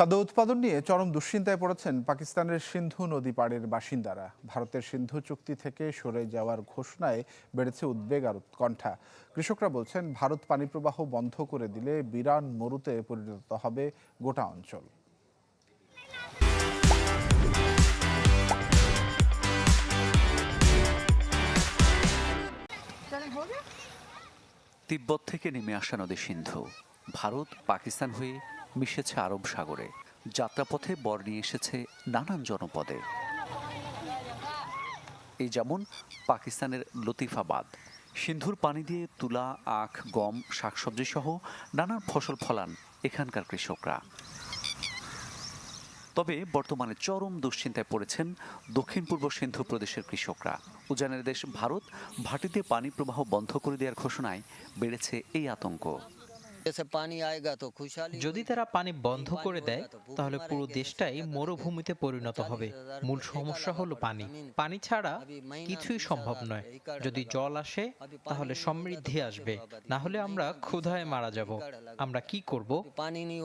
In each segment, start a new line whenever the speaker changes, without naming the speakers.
খাদ্য উৎপাদন নিয়ে চরম দুশ্চিন্তায় পড়েছেন পাকিস্তানের সিন্ধু নদী পাড়ের বাসিন্দারা। ভারতের সিন্ধু চুক্তি থেকে সরে যাওয়ার ঘোষণায় বেড়েছে উদ্বেগ আর উৎকণ্ঠা। কৃষকরা বলছেন, ভারত পানি প্রবাহ বন্ধ করে দিলে বিরান মরুতে পরিণত হবে গোটা অঞ্চল।
তিব্বত থেকে নেমে আসা নদী সিন্ধু। ভারত পাকিস্তান হয়ে মিশেছে আরব সাগরে। যাত্রাপথে বর নিয়ে এসেছে নানান জনপদে। এই যেমন পাকিস্তানের লতিফাবাদ। সিন্ধুর পানি দিয়ে তুলা, আখ, গম, শাকসবজি সহ নানান ফসল ফলান এখানকার কৃষকরা। তবে বর্তমানে চরম দুশ্চিন্তায় পড়েছেন দক্ষিণ পূর্ব সিন্ধু প্রদেশের কৃষকরা। উজানের দেশ ভারত ভাটিতে পানি প্রবাহ বন্ধ করে দেওয়ার ঘোষণায় বেড়েছে এই আতঙ্ক।
যদি তারা পানি বন্ধ করে দেয় তাহলে পুরো দেশটাই মরুভূমিতে পরিণত হবে। মূল সমস্যা হলো পানি। পানি ছাড়া কিছুই সম্ভব নয়। যদি জল আসে তাহলে সমৃদ্ধি আসবে। না হলে আমরা ক্ষুধায় মারা যাব। আমরা কি করব?
পানি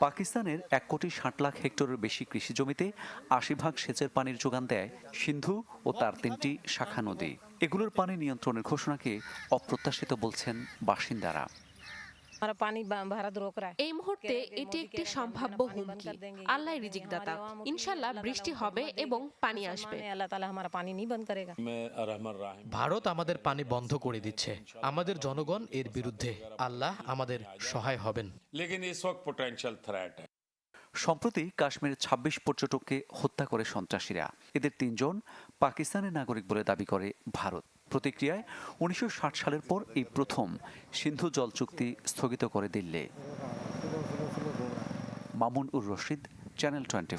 পাকিস্তানের এক কোটি ষাট লাখ হেক্টরের বেশি কৃষি জমিতে আশি ভাগ সেচের পানির যোগান দেয় সিন্ধু ও তার তিনটি শাখা নদী। এগুলোর পানি নিয়ন্ত্রণের ঘোষণাকে অপ্রত্যাশিত বলছেন বাসিন্দারা।
এই মুহূর্তে এটি একটি সম্ভাব্য হুমকি। আল্লাহ রিজিক দাতা। ইনশাল্লাহ বৃষ্টি হবে এবং পানি আসবে।
ভারত আমাদের পানি বন্ধ করে দিচ্ছে। আমাদের জনগণ এর বিরুদ্ধে। আল্লাহ আমাদের সহায় হবেন।
সম্প্রতি কাশ্মীরের ২৬ পর্যটককে হত্যা করে সন্ত্রাসীরা। এদের তিনজন পাকিস্তানের নাগরিক বলে দাবি করে ভারত। প্রতিক্রিয়ায় উনিশশো ষাট সালের পর এই প্রথম সিন্ধু জল চুক্তি স্থগিত করে Delhi. Mamun ur Rashid channel twenty